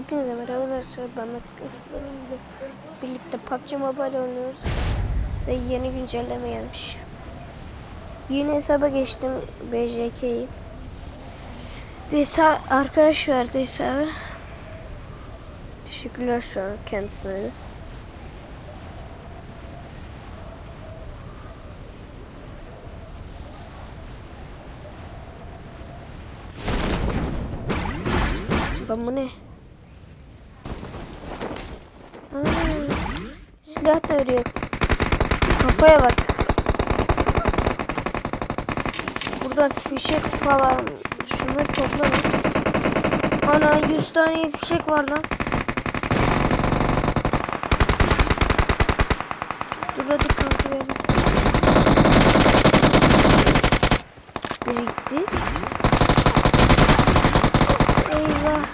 Hepinize merhaba arkadaşlar. Ben Kısım'la birlikte PUBG Mobile oynuyoruz. Ve yeni güncelleme gelmiş. Yeni hesaba geçtim BJK'yi. Hesa arkadaş verdi hesabı. Teşekkürler şu an kendisine. Lan bu ne? Aa, silah da örüyor. Kafaya bak. Buradan fişek falan. Şunları toplarız. Ana 100 tane fişek var lan. Dur hadi kanka verin. Biri gitti. Eyvah.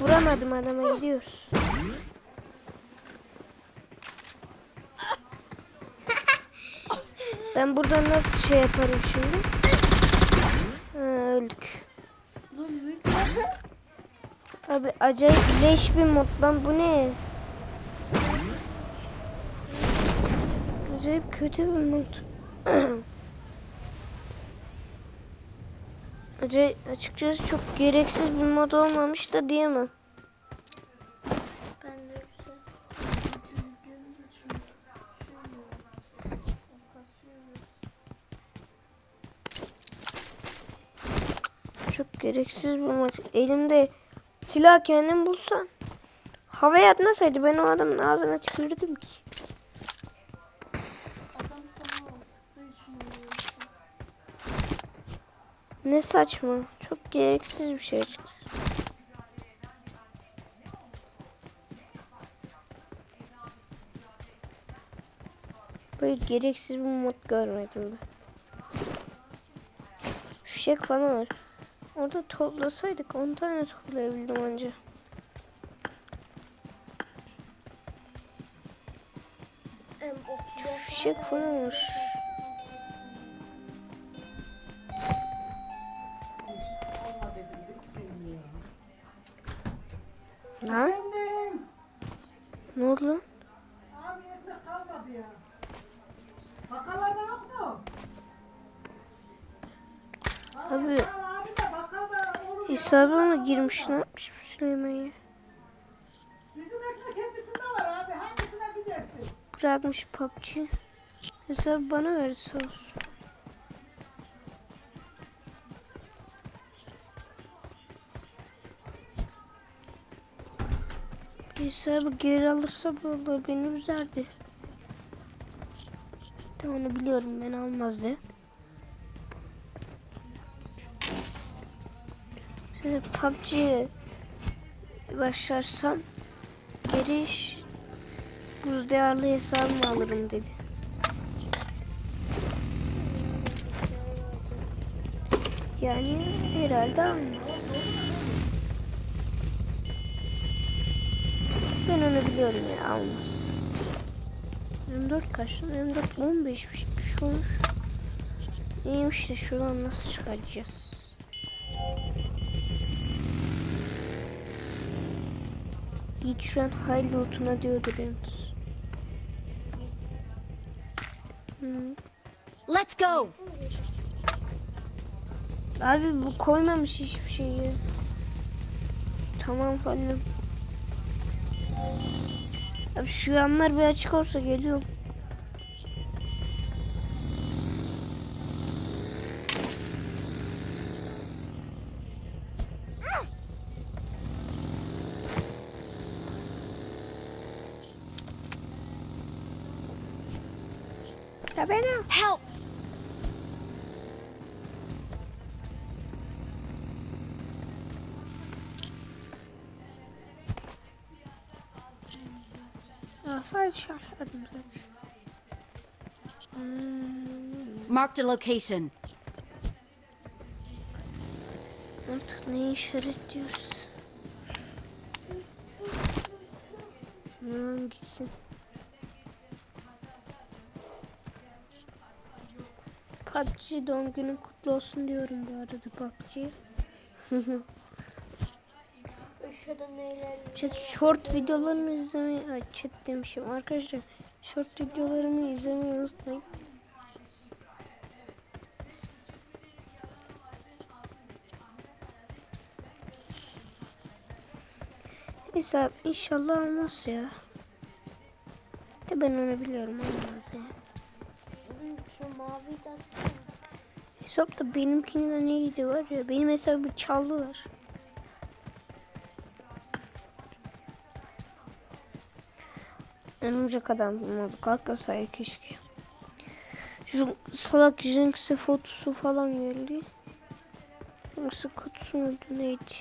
Vuramadım adama gidiyoruz. Ben buradan nasıl şey yaparım şimdi? Ha, öldük. Abi acayip leş bir mod lan bu ne? Acayip kötü bir mod. Acayip açıkçası çok gereksiz bir mod olmamış da diyemem. Ben de güzel. Çok gereksiz bir maç. Elimde silah kendim bulsan. Havaya atmasaydı ben o adamın ağzına tükürdüm ki. Ne saçma. Çok gereksiz bir şey çıktı. Böyle gereksiz bir mod görmedim ben. Şu şey falan var. Orada toplasaydık 10 tane toplayabildim anca. Okçuya Fişek. Lan Efendim, ne oldu hesabıma girmiş ne yapmış bu Süleyman ya? Bizim ekmek hepsinde var abi. Hangisine gidersin? Bırakmış PUBG. Hesabı bana verdi sağ olsun. Hesabı geri alırsa vallahi beni üzerdi. De onu biliyorum ben almazdı. Size PUBG'ye başlarsam giriş buz değerli hesabımı alırım dedi. Yani herhalde almaz. Ben onu biliyorum ya almaz. 24 kaç lan? 24 15 bir şey olmuş. İyiymiş de şuradan nasıl çıkaracağız? Yiğit şu an hayli lootuna diyordur yalnız. Let's go. Abi bu koymamış hiçbir şeyi. Tamam falan. Abi şu yanlar bir açık olsa geliyorum. Şartladım zaten. Hmm, Marked a location. artık neyi işaretliyoruz? Hmm, gitsin. PUBG doğum günün kutlu olsun diyorum bu arada PUBG. Chat short videolarımı izlemeyi, ay chat demişim arkadaşlar. Short videolarımı izlemeyi unutmayın. Neyse abi, inşallah olmaz ya. De ben onu biliyorum olmaz ya. Şu mavi. Hesapta benimkinden iyiydi var ya. Benim hesabı çaldılar. Örümcek adam bulmadı. Kalkasaydı keşke. Şu salak Jinx'e fotosu falan geldi. Jinx'e kutusu muydu neydi?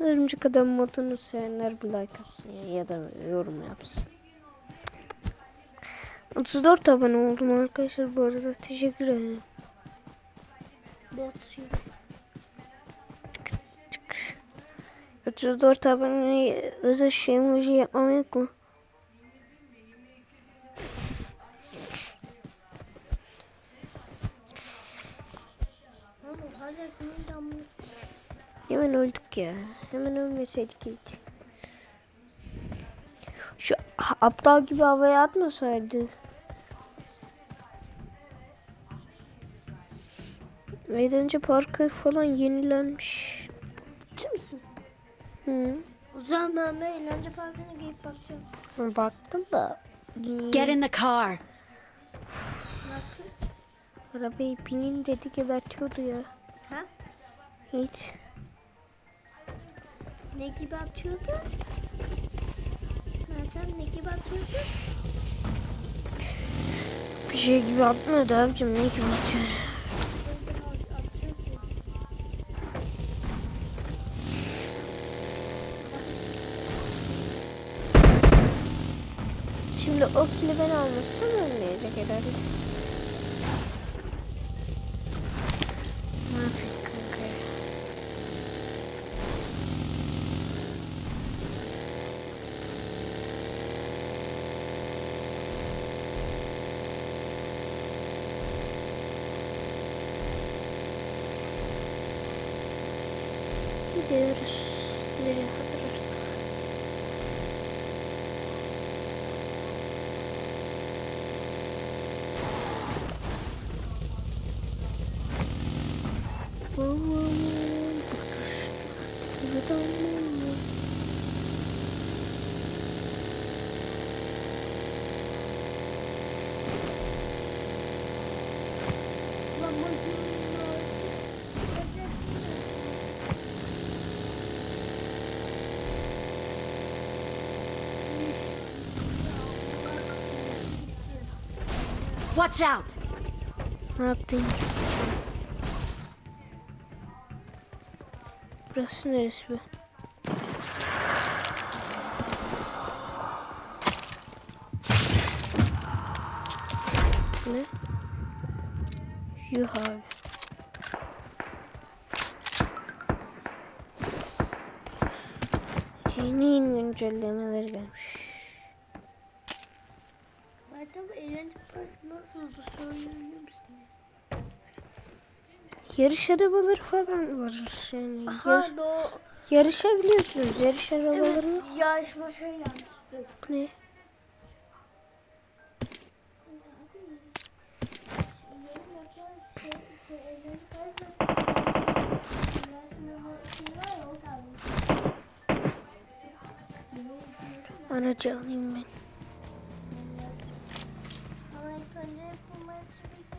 Örümcek adam modunu sevenler bir like atsın ya, ya da yorum yapsın. 34 abone oldum arkadaşlar bu arada. Teşekkür ederim. Bot şimdi. 34 abone özel şey emoji yapmam yok mu? Hemen öldük ya. Hemen ölmeseydik iyiydi. Şu aptal gibi havaya atmasaydı. Eğlence parkı falan yenilenmiş. Ciddi misin? Hı. O zaman ben de eğlence parkına gidip bakacağım. Baktım da. Get in the car. Nasıl? Arabayı binin dedi gebertiyordu ya. Ha? Hiç. Ne gibi atıyordu? Meltem ne gibi atıyordu? Bir şey gibi atmıyordu abicim ne gibi atıyor. Atıyordu. Şimdi o kili ben almışsam ölmeyecek herhalde. Ne yapayım kanka ya? Gidiyoruz. Nereye kadar artık? Watch out. Ne yaptın? Burası neresi be? Ne? Yuh abi. Yeni güncellemeler gelmiş. Meltem eğlence parkı nasıldı söyleyebilir misin? Yarış arabaları falan var. Yani yarış, Ha o yarışabiliyorsunuz. Yarış arabaları evet, yarışma şey yapmıştı. ne? Aracı alayım ben.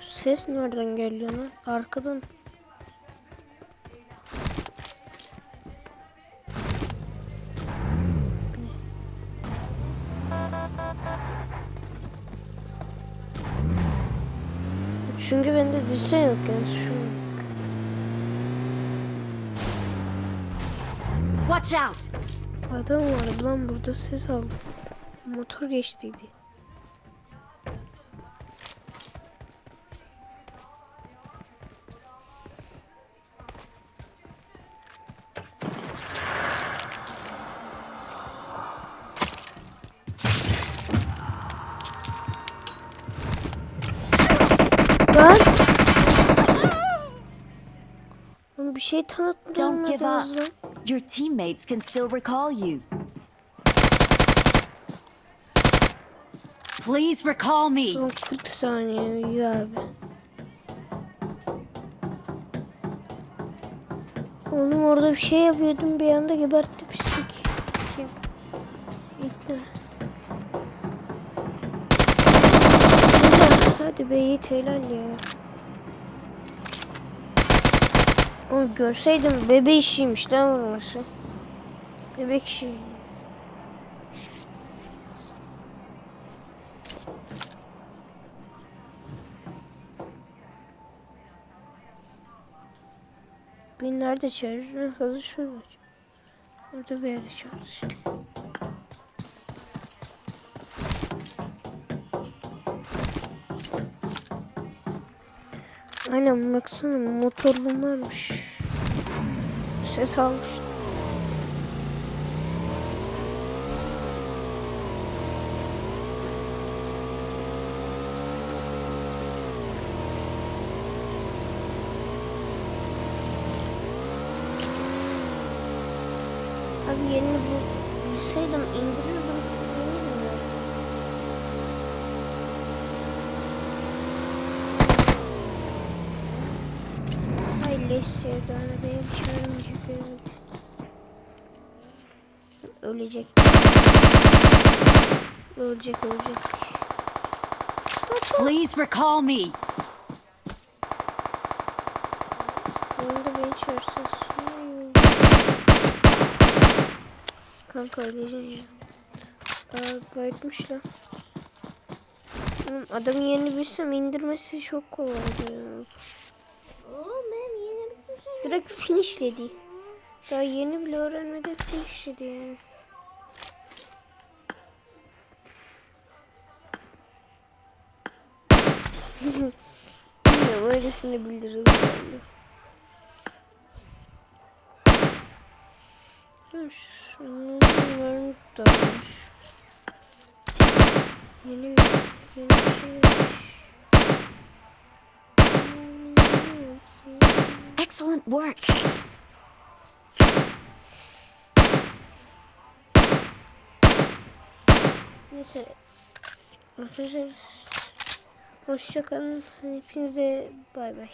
Ses nereden geliyor lan? Arkadan. Bende dişe yok yani şu. Watch out. Adam var lan burada ses aldım. Motor geçtiydi. Şey tanıtmam Don't give up. Your teammates can still recall you. Please recall me. Son 40 saniye iyi abi. Oğlum orada bir şey yapıyordum bir anda gebertti pislik. Kim? İkna. Ulan, Hadi be Yiğit helal ya. Onu görseydim bebe işiymiş lan vurması. Bebek işi. Bir nerede çağırır? Hızlı şurada. Orada bir yerde çağırır Aynen baksana motorlu varmış. Ses almış. Abi yeni bu bilseydim leş benim çağırmayacak herhalde. Ölecek. Ölecek ölecek. Please recall me. Beni. Kanka öleceksin ya. Aa bayıtmış lan. Oğlum adamın yerini bilsem indirmesi çok kolaydı ya. Direkt finishledi. Daha yeni bile öğrenmeden finishledi yani. Bilmiyorum öylesine bildirildi. bende. Hı, Şunların da yeni bir Excellent work. Neyse. Arkadaşlar. Hoşçakalın. Hepinize bay bay.